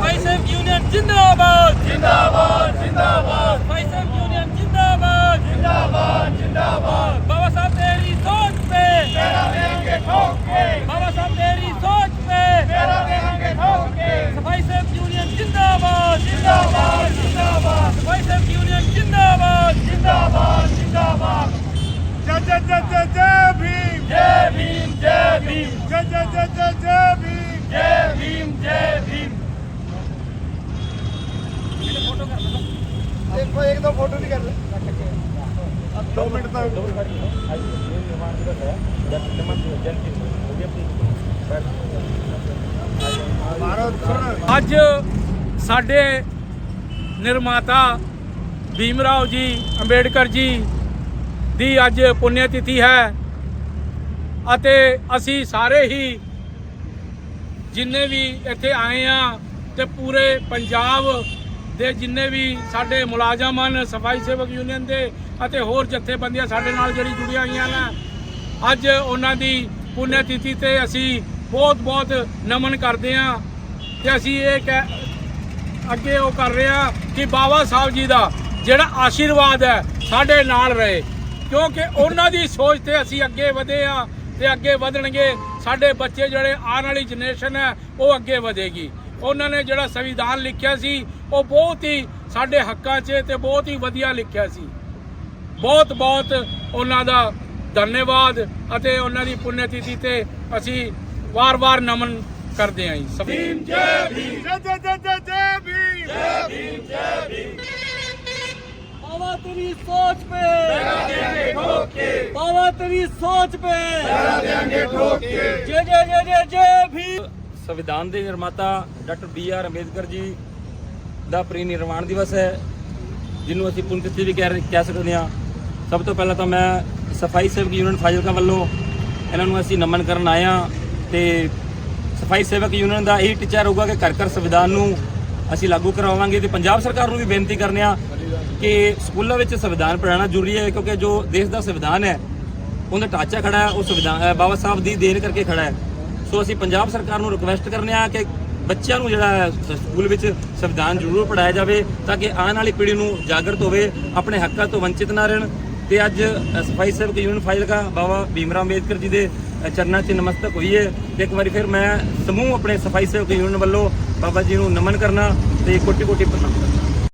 भाई साहब यूनियन जिंदाबाद जिंदाबाद जिंदाबाद भीम जय जय जय जय जय भीम जय भीम जय भीम देखो एक दो फोटो भी कर ले दो मिनट तक भारत सुन ਅੱਜ ਸਾਡੇ ਨਿਰਮਾਤਾ ਭੀਮ ਰਾਓ ਜੀ ਅੰਬੇਡਕਰ ਜੀ ਦੀ ਅੱਜ ਪੁੰਨਿਆ ਤਿਥੀ ਹੈ ਅਤੇ ਅਸੀਂ ਸਾਰੇ ਹੀ ਜਿੰਨੇ ਵੀ ਇੱਥੇ ਆਏ ਆ ਤੇ ਪੂਰੇ ਪੰਜਾਬ ਦੇ ਜਿੰਨੇ ਵੀ ਸਾਡੇ ਮੁਲਾਜ਼ਮ ਹਨ, ਸਫ਼ਾਈ ਸੇਵਕ ਯੂਨੀਅਨ ਦੇ ਅਤੇ ਹੋਰ ਜਥੇਬੰਦੀਆਂ ਸਾਡੇ ਨਾਲ ਜਿਹੜੀ ਜੁੜੀਆਂ ਹੋਈਆਂ ਨੇ, ਅੱਜ ਉਹਨਾਂ ਦੀ ਪੁੰਨਿਆ ਤਿਥੀ ਤੇ ਅਸੀਂ ਬਹੁਤ ਬਹੁਤ ਨਮਨ ਕਰਦੇ ਹਾਂ ਤੇ ਅਸੀਂ ਇਹ ਕਹਿ, ਅੱਗੇ ਉਹ ਕਰ ਰਹੇ ਹਾਂ ਕਿ ਬਾਬਾ ਸਾਹਿਬ ਜੀ ਦਾ ਜਿਹੜਾ ਆਸ਼ੀਰਵਾਦ ਹੈ ਸਾਡੇ ਨਾਲ ਰਹੇ, ਕਿਉਂਕਿ ਉਹਨਾਂ ਦੀ ਸੋਚ ਤੇ ਅਸੀਂ ਅੱਗੇ ਵਧੇ ਆ ਤੇ ਅੱਗੇ ਵਧਣਗੇ। ਸਾਡੇ ਬੱਚੇ ਜਿਹੜੇ ਆਉਣ ਵਾਲੀ ਜਨਰੇਸ਼ਨ ਹੈ ਉਹ ਅੱਗੇ ਵਧੇਗੀ। ਉਹਨਾਂ ਨੇ ਜਿਹੜਾ ਸੰਵਿਧਾਨ ਲਿਖਿਆ ਸੀ ਉਹ ਬਹੁਤ ਹੀ ਸਾਡੇ ਹੱਕਾਂ 'ਚ ਤੇ ਬਹੁਤ ਹੀ ਵਧੀਆ ਲਿਖਿਆ ਸੀ। ਬਹੁਤ ਬਹੁਤ ਉਹਨਾਂ ਦਾ ਧੰਨਵਾਦ ਅਤੇ ਉਹਨਾਂ ਦੀ ਪੁੰਨ ਤੇ ਅਸੀਂ ਵਾਰ-ਵਾਰ ਨਮਨ ਕਰਦੇ ਆਂ ਜੀ। ਸਭ ਜੈ ਭੀਮ ਜੈ ਜੈ ਜੈ ਜੈ ਭੀਮ ਜੈ ਭੀਮ ਜੈ ਭੀਮ। ਆਵਾ ਤੇਰੀ ਸੋਚ ਪੇ ठोक के बाबा तेरी सोच पे तेरा देंगे ठोक के जय जय जय जय जय भीम ਸੰਵਿਧਾਨ ਦੇ ਨਿਰਮਾਤਾ doctor B R Ambedkar ji ਦਾ ਪ੍ਰੀਨਿਰਵਾਣ ਦਿਵਸ ਹੈ ਜਿਹਨੂੰ ਅਸੀਂ ਪੁੰਨਤਿਥੀ ਵੀ ਕਹਿ ਕਹਿ ਸਕਦੇ ਹਾਂ ਸਭ ਤੋਂ ਪਹਿਲਾਂ ਤਾਂ ਮੈਂ ਸਫਾਈ ਸੇਵਕ ਯੂਨੀਅਨ ਫਾਜ਼ਿਲਕਾ ਵੱਲੋਂ ਇਹਨਾਂ ਨੂੰ ਅਸੀਂ ਨਮਨ ਕਰਨ ਆਏ ਹਾਂ ਤੇ ਸਫਾਈ ਸੇਵਕ ਯੂਨੀਅਨ ਦਾ ਇਹੀ ਟੀਚਾ ਰਹੂਗਾ ਕਿ ਘਰ ਘਰ ਸੰਵਿਧਾਨ ਨੂੰ ਅਸੀਂ ਲਾਗੂ ਕਰਵਾਵਾਂਗੇ ਤੇ ਪੰਜਾਬ ਸਰਕਾਰ ਨੂੰ ਵੀ ਬੇਨਤੀ ਕਰਨੇ ਆ ਕਿ ਸਕੂਲਾਂ ਵਿੱਚ ਸੰਵਿਧਾਨ ਪੜ੍ਹਾਉਣਾ ਜ਼ਰੂਰੀ ਹੈ, ਕਿਉਂਕਿ ਜੋ ਦੇਸ਼ ਦਾ ਸੰਵਿਧਾਨ ਹੈ, ਉਹਦਾ ਢਾਂਚਾ ਖੜਾ ਹੈ, ਉਹ ਸੰਵਿਧਾਨ ਬਾਬਾ ਸਾਹਿਬ ਦੀ ਦੇਣ ਕਰਕੇ ਖੜਾ ਹੈ। ਸੋ ਅਸੀਂ ਪੰਜਾਬ ਸਰਕਾਰ ਨੂੰ ਰਿਕਵੈਸਟ ਕਰਨੇ ਆ ਕਿ ਬੱਚਿਆਂ ਨੂੰ ਜਿਹੜਾ ਹੈ, ਸਕੂਲ ਵਿੱਚ ਸੰਵਿਧਾਨ ਜ਼ਰੂਰ ਪੜਾਇਆ ਜਾਵੇ, ਤਾਂ ਕਿ ਆਉਣ ਵਾਲੀ ਪੀੜ੍ਹੀ ਨੂੰ ਜਾਗਰਤ ਹੋਵੇ, ਆਪਣੇ ਹੱਕਾਂ ਤੋਂ ਵੰਚਿਤ ਨਾ ਰਹਿਣ। ਤੇ ਅੱਜ ਸਫ਼ਾਈ ਸੇਵਕ ਯੂਨੀਅਨ ਫਾਜ਼ਿਲਕਾ ਬਾਬਾ ਭੀਮਰਾਓ ਅੰਬੇਦਕਰ ਜੀ ਦੇ ਚਰਨਾਂ 'ਚ ਨਮਸਤਕ ਹੋਈਏ। ਤੇ ਇੱਕ ਵਾਰੀ ਫਿਰ ਮੈਂ ਸਮੂਹ ਆਪਣੇ ਸਫ਼ਾਈ ਸੇਵਕ ਯੂਨੀਅਨ ਵੱਲੋਂ ਬਾਬਾ ਜੀ ਨੂੰ ਨਮਨ ਕਰਨਾ ਤੇ ਕੋਟੀ ਕੋਟੀ ਪ੍ਰਣਾਮ ਕਰਨਾ।